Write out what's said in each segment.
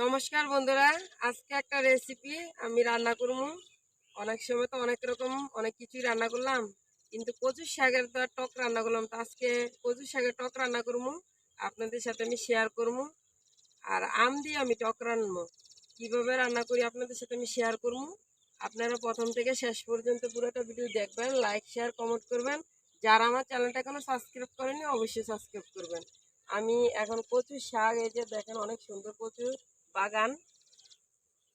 নমস্কার বন্ধুরা। আজকে একটা রেসিপি আমি রান্না করব। অনেক সময় তো অনেক রকম, অনেক কিছুই রান্না করলাম। কিন্তু কচুর শাকের তো টক রান্না করলাম। তো আজকে কচুর শাকের টক রান্না করব। আপনাদের সাথে আমি শেয়ার করব। আর আম দিয়ে আমি টক রান্নবো। কীভাবে রান্না করি আপনাদের সাথে আমি শেয়ার করব। আপনারা প্রথম থেকে শেষ পর্যন্ত পুরোটা ভিডিও দেখবেন লাইক শেয়ার কমেন্ট করবেন। যারা আমার চ্যানেলটা এখনও সাবস্ক্রাইব করেনি অবশ্যই সাবস্ক্রাইব করবেন। আমি এখন কচু শাক, এই যে দেখেন অনেক সুন্দর কচুর বাগান।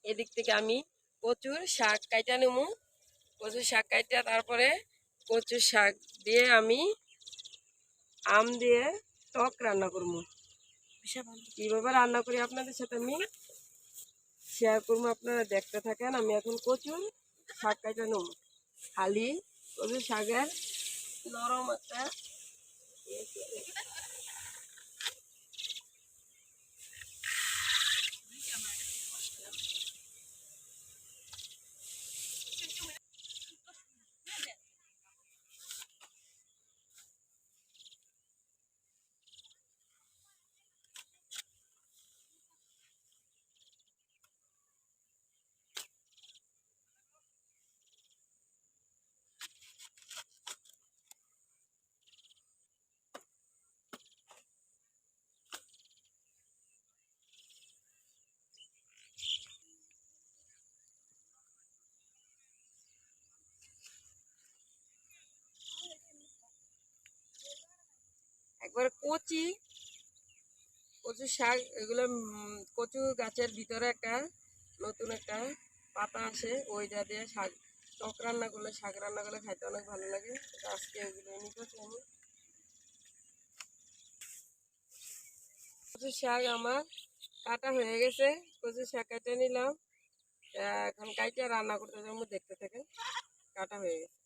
এদিক থেকে আমি কচুর শাক কাইটা নেব কচুর শাক কাইটা, তারপরে কচুর শাক দিয়ে আমি আম দিয়ে টক রান্না করব। কীভাবে রান্না করি আপনাদের সাথে আমি শেয়ার করব, আপনারা দেখতে থাকেন। আমি এখন কচুর শাক কাইটা নেব। খালি কচুর শাকের নরম একটা কচি, কচু শাক, এগুলো কচু গাছের ভিতরে একটা, নতুন একটা পাতা আসে, ওই ওইটা দিয়ে শাক, টক রান্না করলে শাক রান্না করলে খাইতে অনেক ভালো লাগে। আজকে এগুলো নিতেছি আমি কচু শাক আমার কাটা হয়ে গেছে, কচু শাক কেটে নিলাম। এখন কাইটে রান্না করতে যাব দেখতে থাকেন কাটা হয়ে গেছে।